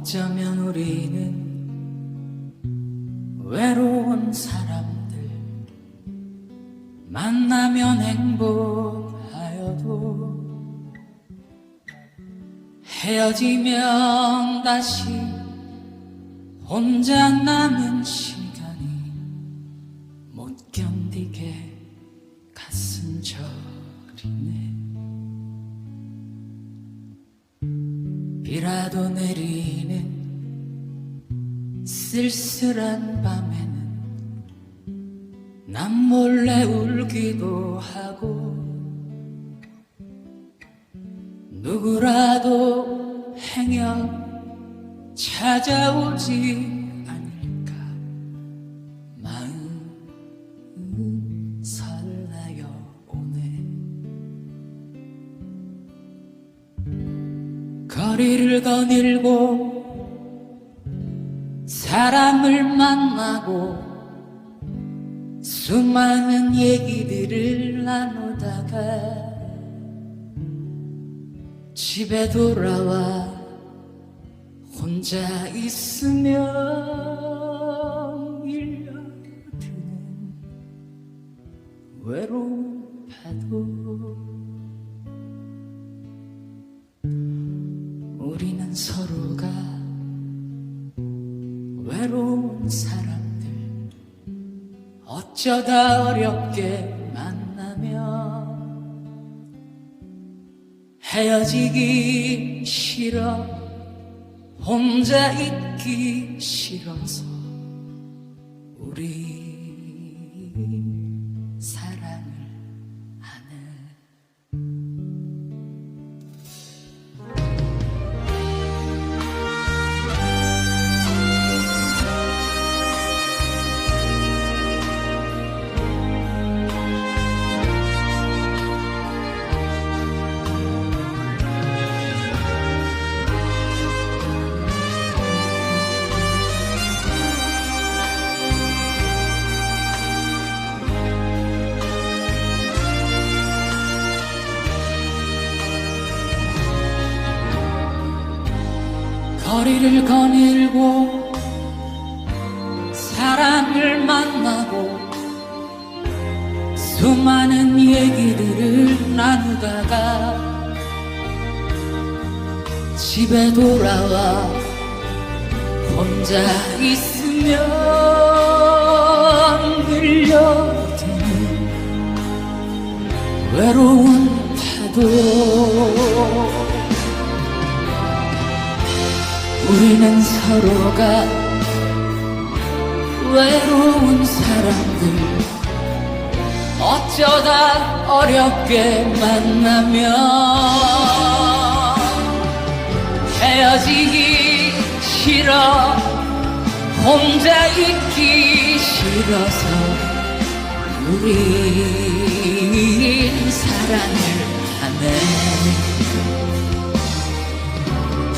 어쩌면 우리는 외로운 사람들 만나면 행복하여도 헤어지면 다시 혼자 남은 시 쓸쓸한 밤에는 난 몰래 울기도 하고 누구라도 행여 찾아오지 않을까 마음 설레어 오네 거리를 거닐고 사람을 만나고 수많은 얘기들을 나누다가 집에 돌아와 혼자 있으면 일려드는 외로운 파도 우리는 서로가 사람들. 어쩌다 어렵게 만나면 헤어지기 싫어 혼자 있기 싫어서 우리 거리를 거닐고 사람을 만나고 수많은 얘기들을 나누다가 집에 돌아와 혼자 있으면 들려드는 외로운 파도 우리는 서로가 외로운 사람들. 어쩌다 어렵게 만나면 헤어지기 싫어 혼자 있기 싫어서 우린 사랑을 하네.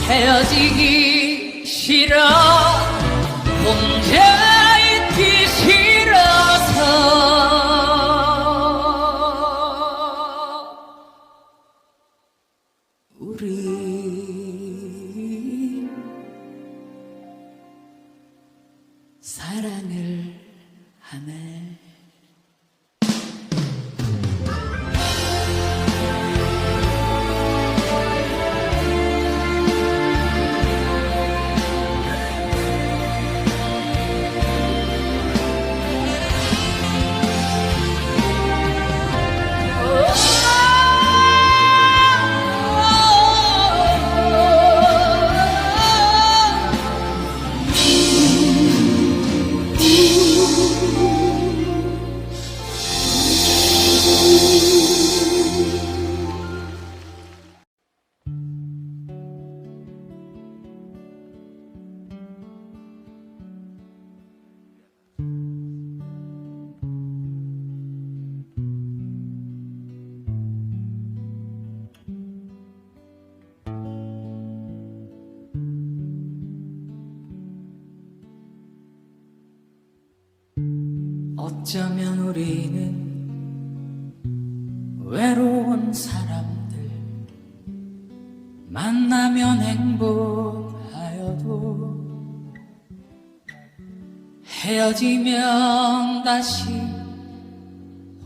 헤어지기 싫어 어쩌면 우리는 외로운 사람들 만나면 행복하여도 헤어지면 다시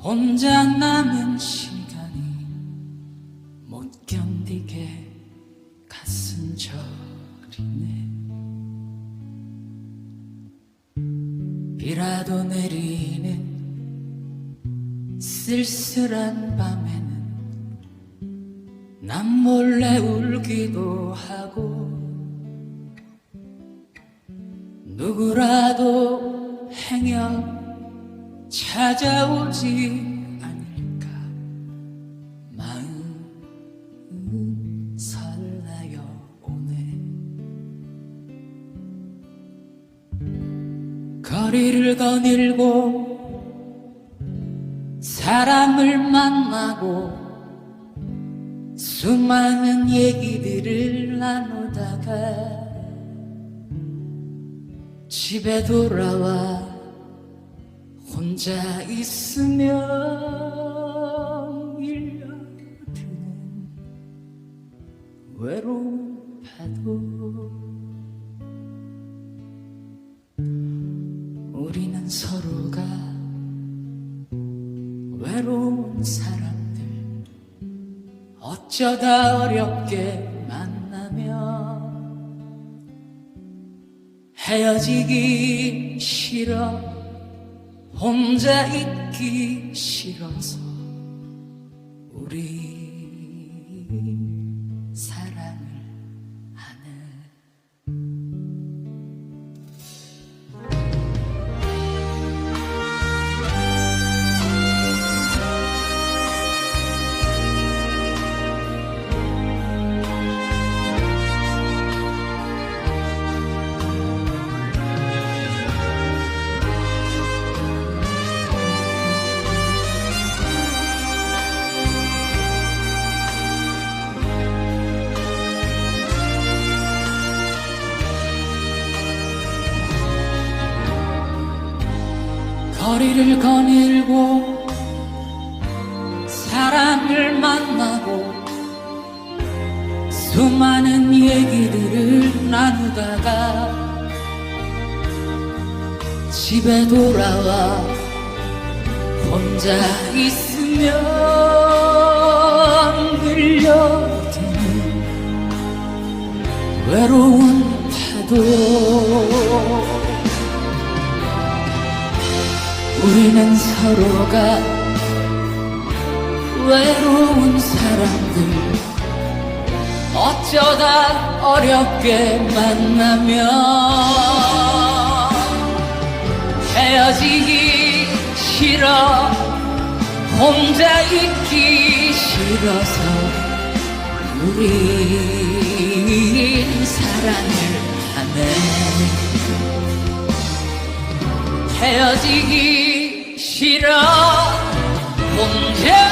혼자 남은 시 쓸쓸한 밤에는 난 몰래 울기도 하고 누구라도 행여 찾아오지 않을까 마음 설레어 오네 거리를 거닐고 사람을 만나고 수많은 얘기들을 나누다가 집에 돌아와 혼자 있으면 일려드는 외로운 파도 우리는 서로가 외로운 사람들. 어쩌다 어렵게 만나면 헤어지기 싫어 혼자 있기 싫어서 우리 거리를 거닐고 사람을 만나고 수많은 얘기들을 나누다가 집에 돌아와 혼자 있으면 밀려드는 외로운 파도 우리는 서로가 외로운 사람들. 어쩌다 어렵게 만나면 헤어지기 싫어 혼자 있기 싫어서 우린 사랑을 하네. 헤어지기 싫어 혼자